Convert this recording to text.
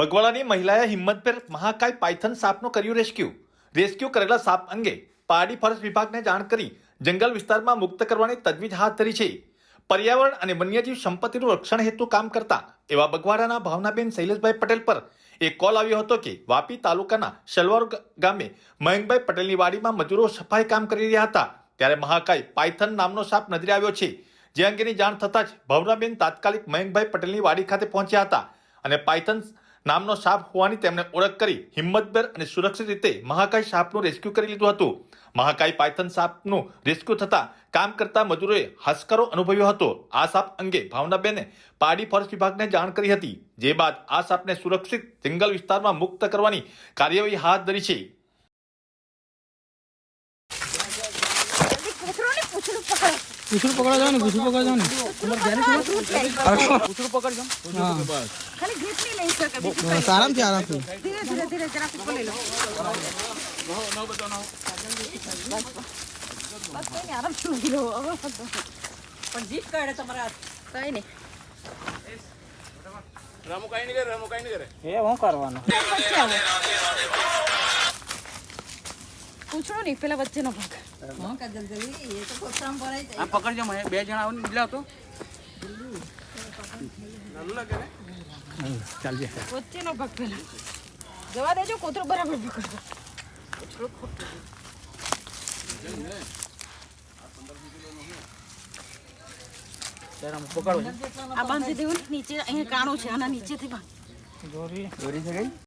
બગવાડાની મહિલાએ હિંમતભેર મહાકાય પાયથન સાપનો કર્યું rescue. Rescue કરેલા સાપ અંગે પારડી ફોરેસ્ટ વિભાગને જાણ કરી જંગલ વિસ્તારમાં મુક્ત કરવાની તજવીજ હાથ ધરી છે. પર્યાવરણ અને વન્યજીવ સંપત્તિનું રક્ષણ હેતુ કામ કરતા એવા બગવાડાના ભાવનાબેન શૈલેષભાઈ પટેલ પર એક કોલ આવ્યો હતો કે વાપી તાલુકાના શલવાર ગામે મયંકભાઈ પટેલની વાડીમાં મજૂરો સફાઈ કામ કરી રહ્યા હતા. ત્યારે મહાકાય પાયથન નામનો સાપ નજરે આવ્યો છે. જે અંગેની જાણ થતાં જ ભાવનાબેન તાત્કાલિક મયંકભાઈ પટેલની વાડી ખાતે પહોંચ્યા હતા અને પાયથન નામનો સાપ હોવાની તેમણે ઓળખ કરી હિંમતભેર અને સુરક્ષિત રીતે મહાકાય સાપનું રેસ્ક્યુ કરી લીધું હતું. મહાકાય પાયથન સાપનું રેસ્ક્યુ થતા કામ કરતા મજૂરોએ હાશકારો અનુભવ્યો હતો. આ સાપ અંગે ભાવનાબેને પાડી ફોરેસ્ટ વિભાગને જાણ કરી હતી, જે બાદ આ સાપને સુરક્ષિત જંગલ વિસ્તારમાં મુક્ત કરવાની કાર્યવાહી હાથ ધરી છે પૂછડું પકડવા જાવ ને પૂછડું પકડવા જાવ ને પૂછડું પકડજો આરામથી આરામથી ધીરે ધીરે ધીરે જરાક ઉપર લઈ લો બસ કંઈ આરામથી ઊભી રહો. પણ જીત કાઢે તમારા કઈ નહીં. રામુ કઈ નહીં કરે રામુ કઈ નહીં કરે એ હું કરવાનું. પૂંછડો નહીં પેલા વચ્ચેનો ભાગ. આ પકડજો મને બે જણા આવીને બીજા તો. ચાલજે વચ્ચેનો ભાગ પેલા. જવા દેજો કોથરો બરાબર પકડજો. પકડો. આ બાંધી દેવું નીચે અહીંયા કાણું છે આના નીચેથી બાંધ દોરી. દોરી છે ગઈ